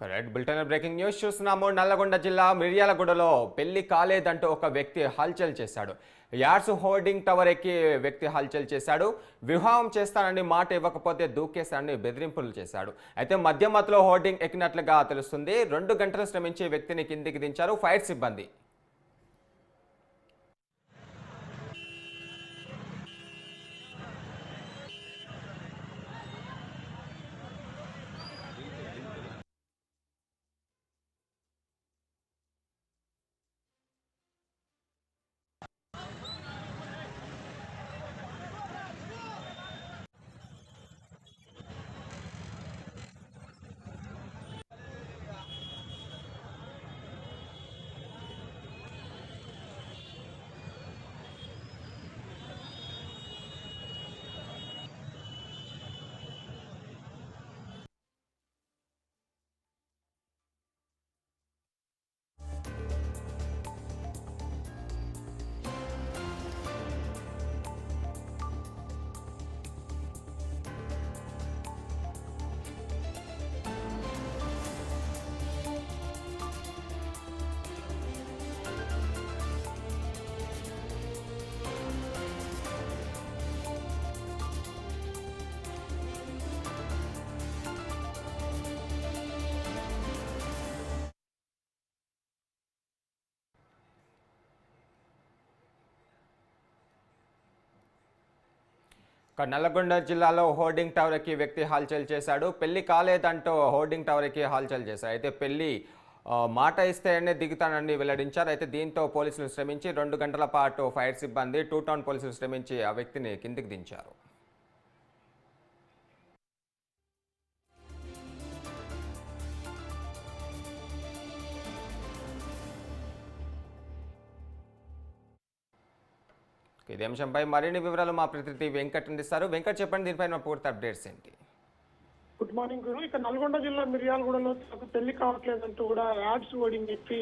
Correct. Bulletin breaking news చూస్తున్నాము. నల్లగొండ జిల్లా మిర్యాలగూడలో పెళ్ళి కాలేదంటూ ఒక వ్యక్తి హల్చల్ చేశాడు. యాడ్స్ హోర్డింగ్ టవర్ ఎక్కి వ్యక్తి హల్చల్ చేశాడు. వివాహం చేస్తానని మాట ఇవ్వకపోతే దూకేశానని బెదిరింపులు చేశాడు. అయితే మధ్య మధ్యలో హోర్డింగ్ ఎక్కినట్లుగా తెలుస్తుంది. రెండు గంటలు శ్రమించి వ్యక్తిని కిందికి దించారు ఫైర్ సిబ్బంది. నల్లగొండ జిల్లాలో హోర్డింగ్ టవర్ ఎక్కి వ్యక్తి హల్చల్ చేశాడు. పెళ్ళి కాలేదంటూ హోర్డింగ్ టవర్ ఎక్కి హల్చల్ చేశాడు అయితే పెళ్ళి మాట ఇస్తేనే దిగుతానని వెల్లడించారు. అయితే దీంతో పోలీసులు శ్రమించి రెండు గంటల పాటు ఫైర్ సిబ్బంది టూ టౌన్ పోలీసులు శ్రమించి ఆ వ్యక్తిని కిందికి దించారు. ఇదే అంశంపై మరిన్ని వివరాలు మా ప్రతినిధి వెంకట్ అందిస్తారు. వెంకట్ చెప్పండి దీనిపైన పూర్తి అప్డేట్స్ ఏంటి? గుడ్ మార్నింగ్ గురు ఇక నల్గొండ జిల్లా మిర్యాలగూడలో తనకు పెళ్ళి కావట్లేదంటూ కూడా యాడ్స్ ఓడింగ్ చెప్పి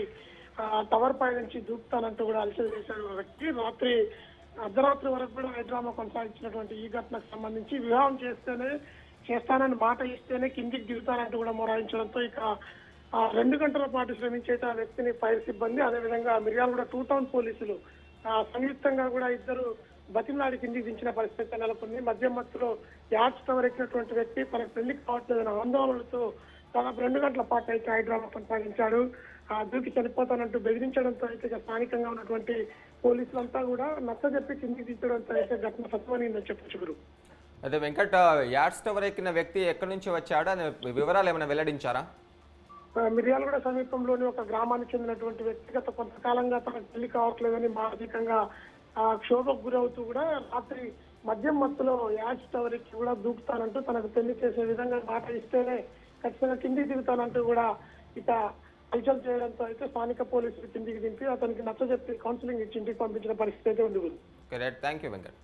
టవర్ పై నుంచి దూకుతానంటూ కూడా అలసలు చేశారు వ్యక్తి. రాత్రి అర్ధరాత్రి వరకు కూడా హైడ్రామా కొనసాగించినటువంటి ఈ ఘటనకు సంబంధించి వివాహం చేస్తేనే చేస్తానని మాట ఇస్తేనే కిందికి దిగుతానంటూ కూడా మొరాయించడంతో ఇక రెండు గంటల పాటు శ్రమించేట ఆ వ్యక్తిని ఫైర్ సిబ్బంది అదేవిధంగా మిర్యాలగూడ టూ టౌన్ పోలీసులు సంయుక్తంగా కూడా ఇద్దరు బతిమలాడి కిందికి దించిన పరిస్థితి నెలకొంది. మద్యం మత్తులో యాడ్స్ టవర్ ఎక్కినటువంటి వ్యక్తి తన పెళ్ళికి కావట్లేదన్న ఆందోళనలతో దాదాపు రెండు గంటల పాటు అయితే హైదరాబాద్ కొనసాగించాడు. ఆ దూకి చనిపోతానంటూ బెదిరించడంతో అయితే స్థానికంగా ఉన్నటువంటి పోలీసులంతా కూడా నచ్చ చెప్పి కిందికి దించడంతో అయితే ఘటన సత్వమైందని చెప్పొచ్చు గురు. అదే వెంకట యాడ్స్ టవర్ ఎక్కిన వ్యక్తి ఎక్కడి నుంచి వచ్చాడా? అనే వివరాలు ఏమైనా వెల్లడించారా? మిర్యాలగూడ సమీపంలోని ఒక గ్రామానికి చెందినటువంటి వ్యక్తిగత కొంతకాలంగా తనకు పెళ్ళి కావట్లేదని మానసికంగా క్షోభకు గురవుతూ కూడా రాత్రి మద్యం మత్తులో యాచ్ టవర్ కూడా దూకుతానంటూ తనకు పెళ్ళి చేసే విధంగా మాట ఇస్తేనే ఖచ్చితంగా కిందికి దిగుతానంటూ కూడా ఇక హల్చల్ చేయడంతో అయితే స్థానిక పోలీసులు కిందికి దింపి అతనికి నచ్చజెప్పి కౌన్సిలింగ్ ఇచ్చి ఇంటికి పంపించిన పరిస్థితి అయితే ఉంది. గురు థ్యాంక్ యూ వెంకట్